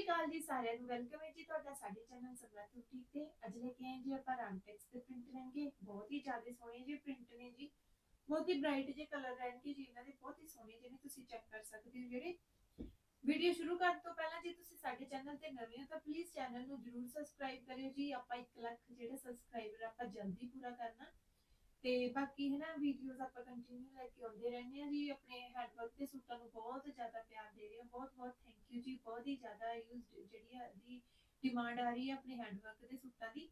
ਸ਼੍ਰੀ ਅਕਾਲ ਜੀ ਸਾਰਿਆਂ ਨੂੰ। ਵੈਲਕਮ ਹੈ ਜੀ ਤੁਹਾਡਾ ਸਾਡੇ ਚੈਨਲ ਸਮਰੱਥ ਬੁਟੀਕ ਤੇ। ਅੱਜ ਲੈ ਕੇ ਆਏ ਜੀ ਆਪਾਂ ਰਾਮਟੈਕਸ ਦੇ ਪ੍ਰਿੰਟ ਲੈਣਗੇ ਬਹੁਤ ਹੀ ਜ਼ਿਆਦਾ ਸੋਹਣੇ ਜੀ ਪ੍ਰਿੰਟ ਨੇ ਜੀ। ਬਹੁਤ ਹੀ ਬ੍ਰਾਈਟ ਜੇ ਕਲਰ ਰਹਿਣਗੇ ਜੀ ਇਹਨਾਂ ਦੇ। ਬਹੁਤ ਹੀ ਸੋਹਣੇ ਜਿਹੇ ਨੇ, ਤੁਸੀਂ ਚੈੱਕ ਕਰ ਸਕਦੇ ਹੋ ਜਿਹੜੇ। ਵੀਡੀਓ ਸ਼ੁਰੂ ਕਰਨ ਤੋਂ ਪਹਿਲਾਂ ਜੇ ਤੁਸੀਂ ਸਾਡੇ ਚੈਨਲ ਤੇ ਨਵੇਂ ਹੋ ਤਾਂ ਪਲੀਜ਼ ਚੈਨਲ ਨੂੰ ਜਰੂਰ ਸਬਸਕ੍ਰਾਈਬ ਕਰਿਓ ਜੀ। ਆਪਾਂ 1 ਲੱਖ ਜਿਹੜੇ ਸਬਸਕ੍ਰਾਈਬਰ ਆਪਾਂ ਜਲਦੀ ਪੂਰਾ ਕਰਨਾ। ਤੇ ਬਾਕੀ ਹੈ ਨਾ ਵੀਡੀਓਜ਼ ਆਪਾਂ ਕੰਟੀਨਿਊ ਲੈ ਕੇ ਆਉਂਦੇ ਰਹਿੰਦੇ ਆ ਜੀ, ਆਪਣੇ ਹੈਂਡਵਰਕ ਦੇ ਸੂਟਾਂ ਨੂੰ ਬਹੁਤ ਜ਼ਿਆਦਾ ਪਿਆਰ ਦੇ ਰਹੇ ਹੋ, ਬਹੁਤ ਬਹੁਤ ਥੈਂਕ ਯੂ ਜੀ, ਬਹੁਤ ਹੀ ਜ਼ਿਆਦਾ ਯੂਜ਼ ਜਿਹੜੀ ਆ ਦੀ ਡਿਮਾਂਡ ਆ ਰਹੀ ਹੈ ਆਪਣੇ ਹੈਂਡਵਰਕ ਦੇ ਸੂਟਾਂ ਦੀ।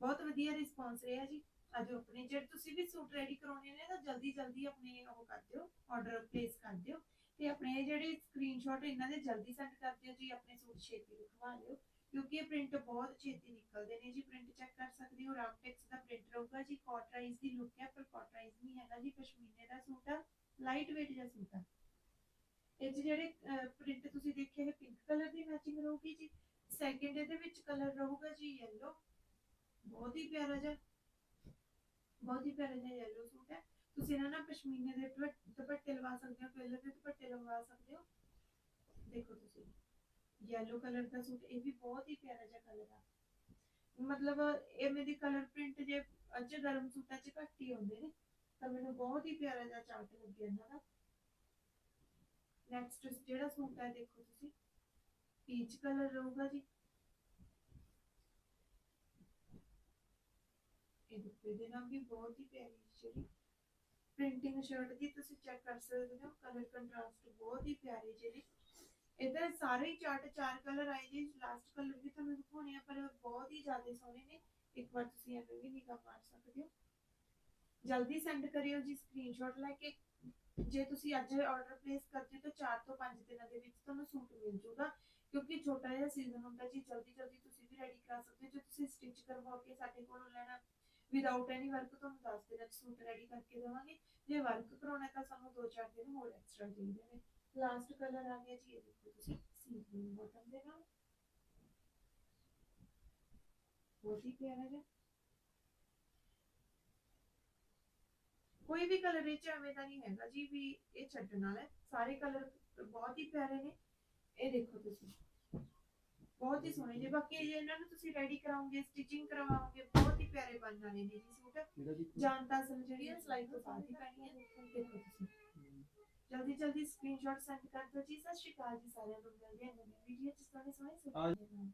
ਬਹੁਤ ਵਧੀਆ ਰਿਸਪੌਂਸ ਰਿਹਾ ਜੀ। ਅੱਜ ਆਪਣੇ ਜਿਹੜੇ ਤੁਸੀਂ ਵੀ ਸੂਟ ਰੈਡੀ ਕਰਾਉਣੇ ਨੇ, ਤਾਂ ਜਲਦੀ ਜਲਦੀ ਆਪਣੇ ਉਹ ਕਰ ਦਿਓ ਆਰਡਰ ਪਲੇਸ ਕਰ ਦਿਓ ਤੇ ਆਪਣੇ ਜਿਹੜੇ ਸਕਰੀਨਸ਼ਾਟ ਇਹਨਾਂ ਦੇ ਜਲਦੀ ਸੈਂਡ ਕਰ ਦਿਓ ਜੀ, ਆਪਣੇ ਸੂਟ ਛੇਤੀ ਲਿਖਵਾ ਲਿਓ ਕਿਉਂਕਿ ਇਹ ਪ੍ਰਿੰਟ ਬਹੁਤ ਛੇਤੀ ਨਿਕਲਦੇ ਨੇ, ਜੀ ਪ੍ਰਿੰਟ ਚੈੱਕ ਕਰ ਸਕਦੇ ਹੋ ਰਾਮਟੈਕਸ ਦਾ ਪ੍ਰਿੰਟ ਰਹੂਗਾ ਜੀ ਕਾਟਰਾਈਜ਼ ਦੀ ਲੁੱਕ ਹੈ, ਪਰ ਕਾਟਰਾਈਜ਼ ਨਹੀਂ ਹੈਗਾ ਜੀ, ਪਸ਼ਮੀਨੇ ਦਾ ਸੂਟ ਆ ਲਾਈਟ weight ਜਿਹਾ ਸੂਟ ਆ। ਇਹ ਜਿਹੜੇ ਪ੍ਰਿੰਟ ਤੁਸੀਂ ਦੇਖੇ ਹੈ ਪਿੰਕ ਕਲਰ ਦੀ ਮੈਚਿੰਗ ਰਹੂਗੀ ਜੀ। ਸੈਕਿੰਡ ਇਹਦੇ ਵਿੱਚ ਕਲਰ ਰਹੂਗਾ ਜੀ yellow ਬਹੁਤ ਹੀ ਪਿਆਰਾ ਜਿਹਾ, ਬਹੁਤ ਹੀ ਪਿਆਰਾ ਜਿਹਾ yellow ਸੂਟ ਹੈ। ਤੁਸੀਂ ਇਹਨਾਂ ਨਾਲ ਪਸ਼ਮੀਨੇ ਦੇ ਦੁਪੱਟੇ ਲਵਾ ਸਕਦੇ ਹੋ ਕਲਰ ਦੇ ਦੁਪੱਟੇ ਲਵਾ ਸਕਦੇ ਹੋ। ਦੇਖੋ ਤੁਸੀਂ ਯੈਲੋ ਦਾ ਸੂਟ, ਇਹ ਵੀ ਬਹੁਤ ਹੀ ਪਿਆਰਾ ਜਿਹਾ ਕਲਰ ਆ। ਮਤਲਬ ਐਵੇਂ ਦੀ ਕਲਰ ਪ੍ਰਿੰਟ ਜੇ ਅੱਜ ਗਰਮ ਸੂਟਾਂ 'ਚ ਘੱਟ ਹੀ ਆਉਂਦੇ ਨੇ, ਤਾਂ ਮੈਨੂੰ ਬਹੁਤ ਹੀ ਪਿਆਰਾ ਜਿਹਾ ਚਾਰਟ ਲੱਗਿਆ ਇਹਨਾਂ ਦਾ। ਨੈਕਸਟ ਜਿਹੜਾ ਸੂਟ ਹੈ ਦੇਖੋ ਤੁਸੀਂ। ਪੀਚ ਕਲਰ ਰਹੂਗਾ ਜੀ। ਇਹ ਦੇਖੋ ਇਹਦੇ ਨਾਲ ਵੀ ਬਹੁਤ ਹੀ ਪਿਆਰੀ ਜਿਹੜੀ ਪ੍ਰਿੰਟਿੰਗ ਸ਼ਰਟ ਦੀ ਤੁਸੀਂ ਚੈੱਕ ਕਰ ਸਕਦੇ ਹੋ। ਕਲਰ ਕੰਟਰਾਸਟ ਬਹੁਤ ਹੀ ਪਿਆਰੇ ਜਿਹੜੇ ਇਧਰ ਸਾਰੇ ਚਾਰਟ ਚਾਰ ਕਲਰ ਆਏ ਜੀ ਲਾਸਟ ਕਲਰ ਵੀ ਤੁਹਾਨੂੰ ਦਿਖਾਉਣੇ ਆ, ਪਰ ਬਹੁਤ ਹੀ ਜ਼ਿਆਦਾ ਸੋਹਣੇ ਨੇ। ਇੱਕ ਵਾਰ ਤੁਸੀਂ ਐਵੇਂ ਵੀ ਨਿਗਾਹ ਮਾਰ ਸਕਦੇ ਹੋ। ਜਲਦੀ ਸੈਂਡ ਕਰਿਓ ਜੀ ਸਕਰੀਨਸ਼ਾਟ ਲੈ ਕੇ। ਜੇ ਤੁਸੀਂ ਅੱਜ ਆਰਡਰ ਪਲੇਸ ਕਰਦੇ ਤਾਂ 4 ਤੋਂ 5 ਦਿਨਾਂ ਦੇ ਵਿੱਚ ਤੁਹਾਨੂੰ ਸੂਟ ਮਿਲ ਜਾਊਗਾ ਕਿਉਂਕਿ ਛੋਟਾ ਜਿਹਾ ਸੀਜ਼ਨ ਹੁੰਦਾ ਜੀ, ਜਲਦੀ ਜਲਦੀ ਤੁਸੀਂ ਵੀ ਰੈਡੀ ਕਰਾ ਸਕਦੇ ਹੋ। ਜੇ ਤੁਸੀਂ ਸਟਿਚ ਕਰਵਾ ਕੇ ਸਾਡੇ ਕੋਲੋਂ ਲੈਣਾ ਵਿਦਆਊਟ ਐਨੀ ਵਰਕ ਤੁਹਾਨੂੰ 10 ਦਿਨਾਂ ਚ ਸੂਟ ਰੈਡੀ ਕਰਕੇ ਦੇਵਾਂਗੇ। ਜੇ ਵਰਕ ਕਰਾਉਣਾ ਤਾਂ ਸਾਨੂੰ 2-4 ਦਿਨ ਹੋਰ ਐਕਸਟਰਾ ਚਾਹੀਦੇ ਨੇ ਲਾਸਟ ਕਲਰ ਆ ਗਿਆ ਜੀ ਇਹ ਦੇਖੋ ਤੁਸੀਂ ਸੀ ਗ੍ਰੀਨ ਬਟਨ ਦੇ ਨਾਲ ਬਹੁਤ ਹੀ ਪਿਆਰਾ ਜਿਹਾ ਕੋਈ ਵੀ ਕਲਰ ਇਹ ਚ ਐਵੇਂ ਦਾ ਨਹੀਂ ਹੈਗਾ ਜੀ ਵੀ ਇਹ ਛੱਡਣ ਵਾਲਾ ਹੈ ਸਾਰੇ ਕਲਰ ਬਹੁਤ ਹੀ ਪਿਆਰੇ ਨੇ ਇਹ ਦੇਖੋ ਤੁਸੀਂ ਬਹੁਤ ਹੀ ਸੋਹਣੇ ਜੇ ਬਾਕੀ ਜੇ ਇਹਨਾਂ ਨੂੰ ਤੁਸੀਂ ਰੈਡੀ ਕਰਾਉਂਗੇ ਸਟਿਚਿੰਗ ਕਰਵਾਓਗੇ ਬਹੁਤ ਹੀ ਪਿਆਰੇ ਬਣ ਜਾਣੇ ਨੇ ਜੀ ਸੂਟ ਜਾਨ ਤਾਂ ਅਸਲ ਜਿਹੜੀ ਹੈ ਸਲਾਈ ਤੋਂ ਬਾਅਦ ਹੀ ਪੈਣੀ ਹੈ ਦੇਖੋ ਤੁਸੀਂ ਜਲਦੀ ਜਲਦੀ ਸਕਰੀਨਸ਼ਾਟ ਸੈਂਡ ਕਰ ਦਿਓ ਜੀ। ਸਤਿ ਸ਼੍ਰੀ ਅਕਾਲ ਜੀ ਸਾਰਿਆਂ ਨੂੰ। ਮਿਲਦੇ ਹਾਂ ਨਵੀਂ ਵੀਡੀਓ ਚ। ਸੋਹਣੇ ਸੋਹਣੇ ਸੂਟ ਹਾਂ। ਦੇ ਨਾਲ